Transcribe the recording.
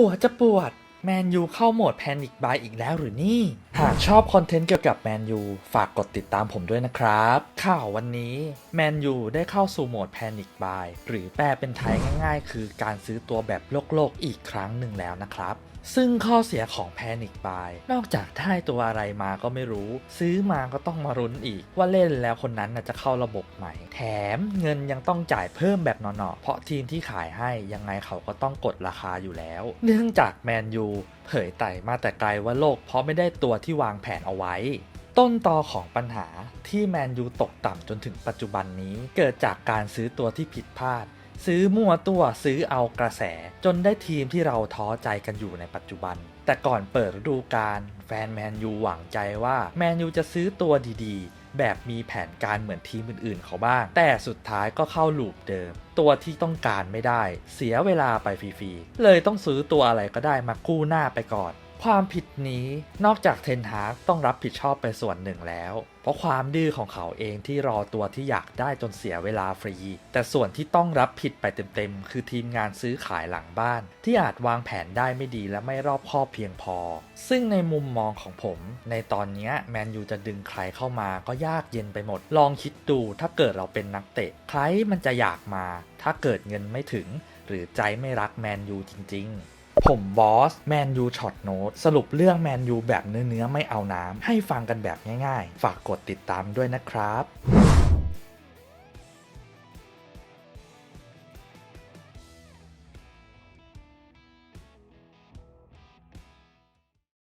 หัวจะปวด แมนยูเข้าโหมดแพนิคบายอีกแล้วหรือนี่ หากชอบคอนเทนต์เกี่ยวกับแมนยูฝากกดติดตามผมด้วยนะครับ ข่าววันนี้แมนยูได้เข้าสู่โหมดแพนิคบายหรือแปลเป็นไทยง่ายๆ คือการซื้อตัวแบบโลกโลกๆอีกครั้งหนึ่งแล้วนะครับ ซึ่งข้อเสียของแพนิคบายนอกจากได้ตัวอะไรมาก็ไม่รู้ ซื้อมาก็ต้องมารุ้นอีก ว่าเล่นแล้วคนนั้นจะเข้าระบบไหม่ แถมเงินยังต้องจ่ายเพิ่มแบบหนอๆเพราะทีมที่ขายให้ยังไงเขาก็ต้องกดราคาอยู่แล้ว เนื่องจากแมนยูเผยไต่มาแต่ไกลว่าโลกเพราะไม่ได้ตัวที่วางแผนเอาไว้ต้นตอของปัญหาที่แมนยูตกต่ำจนถึงปัจจุบันนี้ เกิดจากการซื้อตัวที่ผิดพลาด ซื้อมั่วตัวซื้อเอากระแส จนได้ทีมที่เราท้อใจกันอยู่ในปัจจุบัน แต่ก่อนเปิดฤดูกาลแฟนแมนยูหวังใจว่าแมนยูจะซื้อตัวดีๆ แบบมีแผนการเหมือนทีมอื่นๆ เขาบ้าง แต่สุดท้ายก็เข้าลูปเดิม ตัวที่ต้องการไม่ได้ เสียเวลาไปฟรีๆเลยต้องซื้อตัวอะไรก็ได้มากู้หน้าไปก่อน ความผิดนี้นอกจากเทนฮากต้องรับผิดชอบไปส่วนหนึ่งแล้ว เพราะความดื้อของเขาเองที่รอตัวที่อยากได้จนเสียเวลาฟรี แต่ส่วนที่ต้องรับผิดไปเต็มๆ คือทีมงานซื้อขายหลังบ้าน ที่อาจวางแผนได้ไม่ดีและไม่รอบคอบเพียงพอ ซึ่งในมุมมองของผม ในตอนนี้แมนยูจะดึงใครเข้ามาก็ยากเย็นไปหมด ลองคิดดูถ้าเกิดเราเป็นนักเตะ ใครมันจะอยากมา ถ้าเกิดเงินไม่ถึง หรือใจไม่รักแมนยูจริง ๆ ผมบอสแมนยูช็อตโน้ตสรุปเรื่องแมนยูแบบเนื้อๆ ไม่เอาน้ำ ให้ฟังกันแบบง่ายๆ ฝากกดติดตามด้วยนะครับ